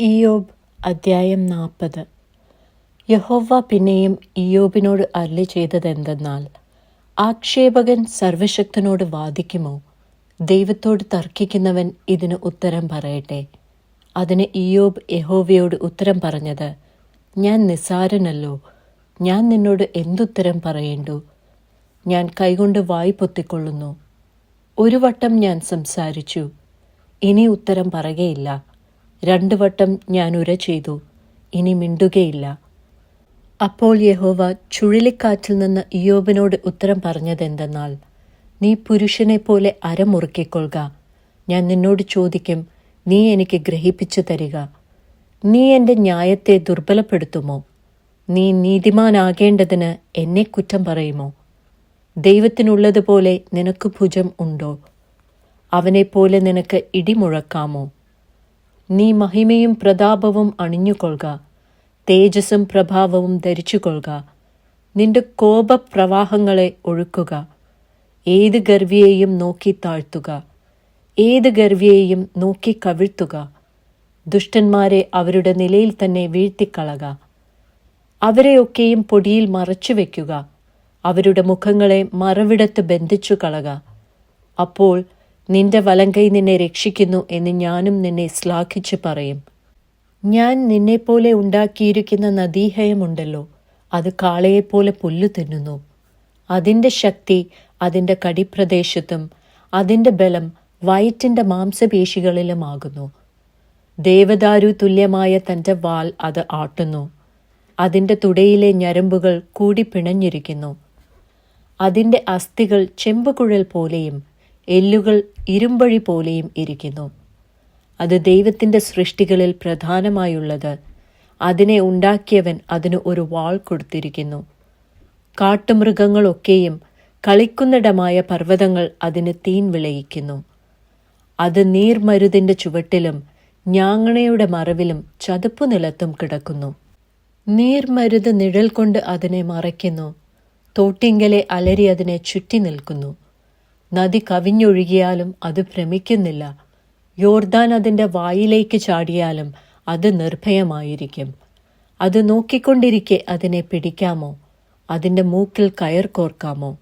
ഇയോബ് അദ്ധ്യായം നാൽപ്പത് യഹോവ പിന്നെയും ഇയോബിനോട് അരളി ചെയ്തതെന്തെന്നാൽ ആക്ഷേപകൻ സർവശക്തനോട് വാദിക്കുമോ? ദൈവത്തോട് തർക്കിക്കുന്നവൻ ഇതിന് ഉത്തരം പറയട്ടെ. അതിന് ഇയോബ് യഹോവയോട് ഉത്തരം പറഞ്ഞത് ഞാൻ നിസ്സാരനല്ലോ. ഞാൻ നിന്നോട് എന്തുത്തരം പറയേണ്ടു? ഞാൻ കൈകൊണ്ട് വായി പൊത്തിക്കൊള്ളുന്നു. ഒരു വട്ടം ഞാൻ സംസാരിച്ചു. ഇനി ഉത്തരം പറയുകയില്ല. രണ്ടു വട്ടം ഞാൻ ഉര ചെയ്തു. ഇനി മിണ്ടുകയില്ല. അപ്പോൾ യഹോവ ചുഴലിക്കാറ്റിൽ നിന്ന് ഇയോബിനോട് ഉത്തരം പറഞ്ഞതെന്തെന്നാൽ നീ പുരുഷനെ പോലെ അരമുറുക്കിക്കൊള്ളുക. ഞാൻ നിന്നോട് ചോദിക്കും നീ എനിക്ക് ഗ്രഹിപ്പിച്ചു തരിക. നീ എന്റെ ന്യായത്തെ ദുർബലപ്പെടുത്തുമോ? നീ നീതിമാനാകേണ്ടതിന് എന്നെ കുറ്റം പറയുമോ? ദൈവത്തിനുള്ളതുപോലെ നിനക്ക് ഭുജം ഉണ്ടോ? അവനെപ്പോലെ നിനക്ക് ഇടിമുഴക്കാമോ? നീ മഹിമയും പ്രതാപവും അണിഞ്ഞുകൊള്ളുക. തേജസ്സും പ്രഭാവവും ധരിച്ചുകൊള്ളുക. നിന്റെ കോപപ്രവാഹങ്ങളെ ഒഴുക്കുക. ഏത് ഗർവിയെയും നോക്കി താഴ്ത്തുക. ഏത് ഗർവിയെയും നോക്കി കവിഴ്ത്തുക. ദുഷ്ടന്മാരെ അവരുടെ നിലയിൽ തന്നെ വീഴ്ത്തിക്കളക. അവരെയൊക്കെയും പൊടിയിൽ മറച്ചു വയ്ക്കുക അവരുടെ മുഖങ്ങളെ മറവിടത്ത് ബന്ധിച്ചു കളക. അപ്പോൾ നിന്റെ വലങ്കൈ നിന്നെ രക്ഷിക്കുന്നു എന്ന് ഞാനും നിന്നെ ശ്ലാഘിച്ചു പറയും. ഞാൻ നിന്നെപ്പോലെ ഉണ്ടാക്കിയിരിക്കുന്ന നദീഹയമുണ്ടല്ലോ അത് കാളയെപ്പോലെ പുല്ലു തിന്നുന്നു. അതിന്റെ ശക്തി അതിന്റെ കടിപ്രദേശത്തും അതിന്റെ ബലം വയറ്റിന്റെ മാംസപേശികളിലുമാകുന്നു ദേവദാരു തുല്യമായ തന്റെ വാൽ അത് ആട്ടുന്നു. അതിന്റെ തുടയിലെ ഞരമ്പുകൾ കൂടി പിണഞ്ഞിരിക്കുന്നു. അതിന്റെ അസ്ഥികൾ ചെമ്പുകുഴൽ പോലെയും എല്ലുകൾ ഇരുമ്പഴി പോലെയും ഇരിക്കുന്നു. അത് ദൈവത്തിന്റെ സൃഷ്ടികളിൽ പ്രധാനമായുള്ളത്. അതിനെ ഉണ്ടാക്കിയവൻ അതിന് ഒരു വാൾ കൊടുത്തിരിക്കുന്നു. കാട്ടുമൃഗങ്ങളൊക്കെയും കളിക്കുന്നിടമായ പർവതങ്ങൾ അതിന് തീൻ വിളയിക്കുന്നു. അത് നീർമരുതിന്റെ ചുവട്ടിലും ഞാങ്ങണയുടെ മറവിലും ചതുപ്പു നിലത്തും കിടക്കുന്നു. നീർമരുത് നിഴൽ കൊണ്ട് അതിനെ മറയ്ക്കുന്നു. തോട്ടിങ്കലെ അലരി അതിനെ ചുറ്റി നിൽക്കുന്നു. നദി കവിഞ്ഞൊഴുകിയാലും അത് ഭ്രമിക്കുന്നില്ല. യോർദാൻ അതിന്റെ വായിലേക്ക് ചാടിയാലും അത് നിർഭയമായിരിക്കും. അത് നോക്കിക്കൊണ്ടിരിക്കെ അതിനെ പിടിക്കാമോ? അതിന്റെ മൂക്കിൽ കയർ കോർക്കാമോ?